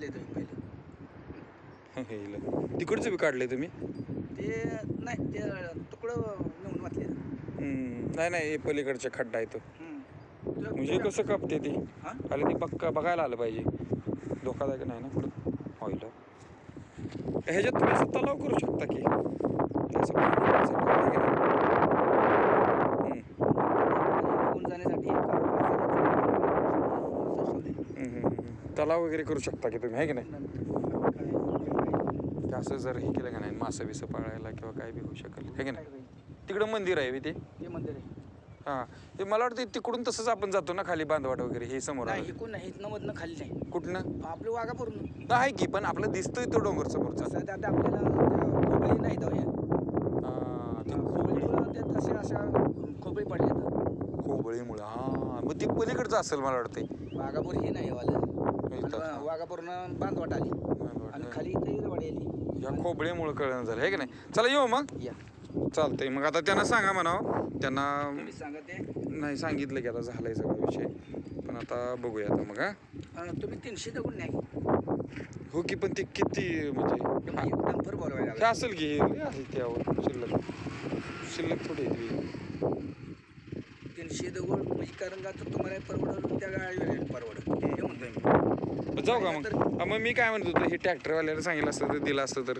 वाचले तुम्ही पहिलं. हेला. तिकडचं बी काढलंय तुम्ही? ते नाही ते तुकडं नेऊन वाचले नाही नाही हे पलीकडच्या खड्डा आहे तो. म्हणजे कसं कापते ते? आलं ते बघ बघायला आलं पाहिजे. धोकादायक नाही ना पुढं? ह्याच्यात तुम्ही असं तलाव करू शकता की? तलाव वगैरे करू शकता की तुम्ही आहे की नाही? असं जर हे केलं का नाही मासं बिसं पाळायला किंवा काय बी होऊ शकेल हे की नाही? तिकडं मंदिर आहे ते? मंदिर आहे. हां. ते मला वाटतं तिकडून तसंच आपण जातो ना खाली बांधवाट वगैरे हे समोर नाही आलं. इकडून नाही इथनं मधनं खाली नाही. कुठनं? आपलं वाघापूरून आहे की पण आपलं दिसतोय तो डोंगर समोरचा. सध्या आता आपल्याला त्या खोबळी नाही जाऊ हां, ते खोबळी खोबळीमुळं ते तसे अशा खोबळी पडले खोबळीमुळं हां. मग ते पलीकडचं असेल मला वाटतंय. वाघापूर हे नाही वालं. वाघापूरनं बांधवाट आली. आणि खाली इथे हिरवाडी आली. या खोबळीमुळं कळणं झालं आहे की नाही? चला येऊ मग. या. चालतंय मग आता त्यांना सांगा म्हणावं. त्यांना तुम्ही सांगा ते. नाही सांगितलं की आता झालंय सगळा विषय. पण आता बघूया आता मग हा. अं, तुम्ही तीनशे दगड नाही हो की पण ते किती म्हणजे हा, एक डंपर बोलवायला हे लागला असेल की हे आहे त्यावर शिल्लक. शिल्लक थोडी आहे ती. तीनशे दगड म्हणजे कारण का तर तुम्हाला परवडलं त्या गाडी परवडत हे जाऊ का मग? मग मी काय म्हणत होतो हे ट्रॅक्टरवाल्याला सांगितलं असतं तर दिलं असतं तर.